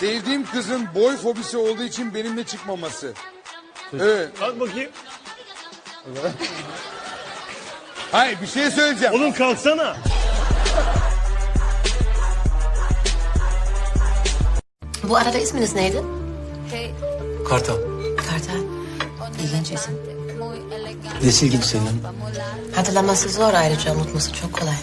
Sevdiğim kızın boy fobisi olduğu için benimle çıkmaması. Evet. Kalk bakayım. Hayır bir şey söyleyeceğim. Oğlum kalksana. Bu arada isminiz neydi? Kartal. Kartal. İlginç isim. Nesi ilginç senin? Hatırlaması zor ayrıca unutması çok kolay.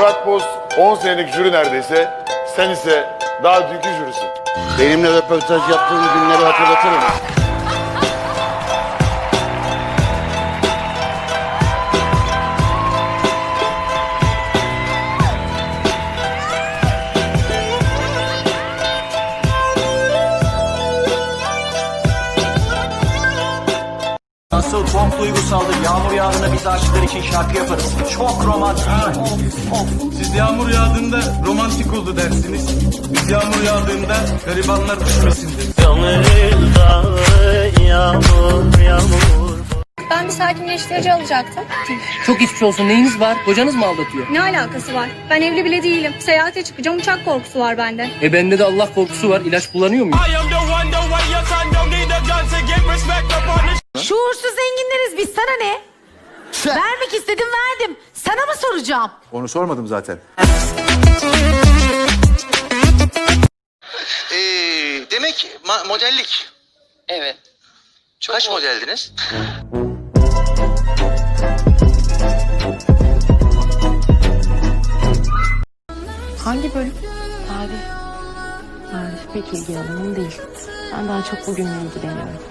Murat Boz 10 senelik jüri neredeyse. Sen ise daha dünkü jürisin. Benimle röportaj yaptığın günleri hatırlatırım. Nasıl çok duygusaldır. Yağmur yağdığında biz aşıklar için şarkı yaparız. Çok romantik. Siz yağmur yağdığında romantik oldu dersiniz. Biz yağmur yağdığında garibanlar düşmesindir. Ben bir sakinleştirici alacaktım. Çok geçmiş olsun. Neyiniz var? Kocanız mı aldatıyor? Ne alakası var? Ben evli bile değilim. Seyahate çıkacağım uçak korkusu var bende. E bende de Allah korkusu var. İlaç kullanıyor muyum? Şuursuz zenginleriz biz sana ne? Vermek istedim verdim. Sana mı soracağım? Onu sormadım zaten. Ee, demek ma- modellik. Evet. Kaç modeldiniz? Hangi bölüm? Tarih. Tarih pek ilgi alanım değil. Ben daha çok bugünle ilgileniyorum.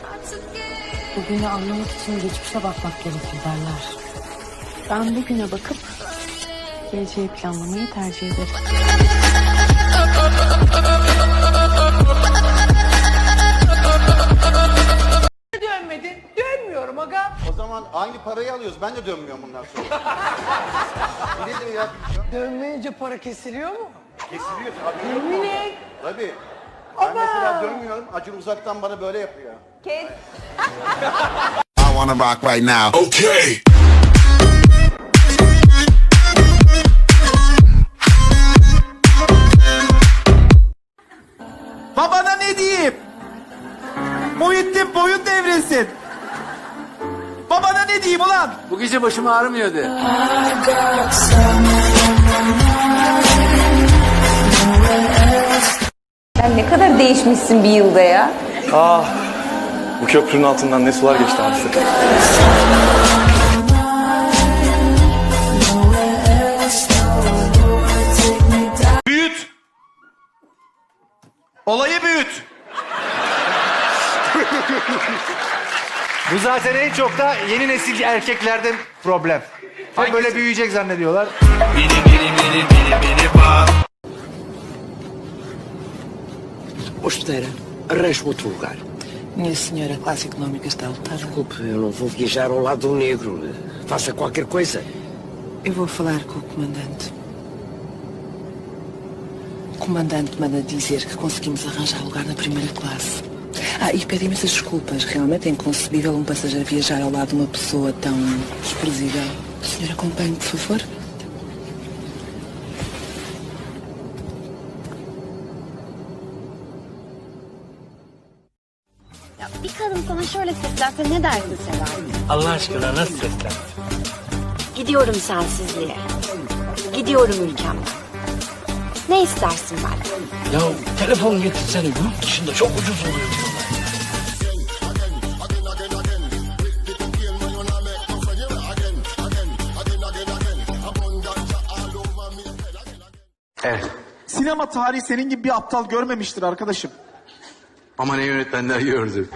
Bugünü anlamak için geçmişe bakmak gerekir derler. Ben bugüne bakıp geleceği planlamayı tercih ederim. O zaman hangi parayı alıyoruz? Ben de dönmüyorum bundan sonra. Nedir ya? Dönmeyince para kesiliyor mu? Kesiliyor tabii. Yemin et. Tabii. Ben mesela dönmüyorum. Acun uzaktan bana böyle yapıyor. I wanna rock right now. Okay. Babana ne diyeyim? Muhittin boyun devrilsin. Babana ne diyeyim ulan? Bu gece başım ağrımıyordu. Sen ne kadar değişmişsin bir yılda ya. Ah. Bu köprünün altından ne sular geçti artık. Büyüt. Olayı büyüt. Bu zaten en çok da yeni nesil erkeklerde problem. Hep böyle büyüyecek zannediyorlar. Hospedeira, arranje-me outro lugar. Minha senhora, a classe económica está lotada. Desculpe, eu não vou viajar ao lado do negro. Faça qualquer coisa. Eu vou falar com o comandante. O comandante manda dizer que conseguimos arranjar lugar na primeira classe. Ah, e pede imensas desculpas. Realmente é inconcebível um passageiro viajar ao lado de uma pessoa tão desprezível. Senhora, acompanhe, por favor. Bir kadın sana şöyle seslense ne dersin Seval? Allah aşkına nasıl seslen? Gidiyorum sensizliğe. Gidiyorum ülkemden. Ne istersin benden? Ya telefon getirsene. Yurt dışında çok ucuz oluyor diyorlar. Sinema tarihi senin gibi bir aptal görmemiştir arkadaşım. Ama ne yönetmenler gördük.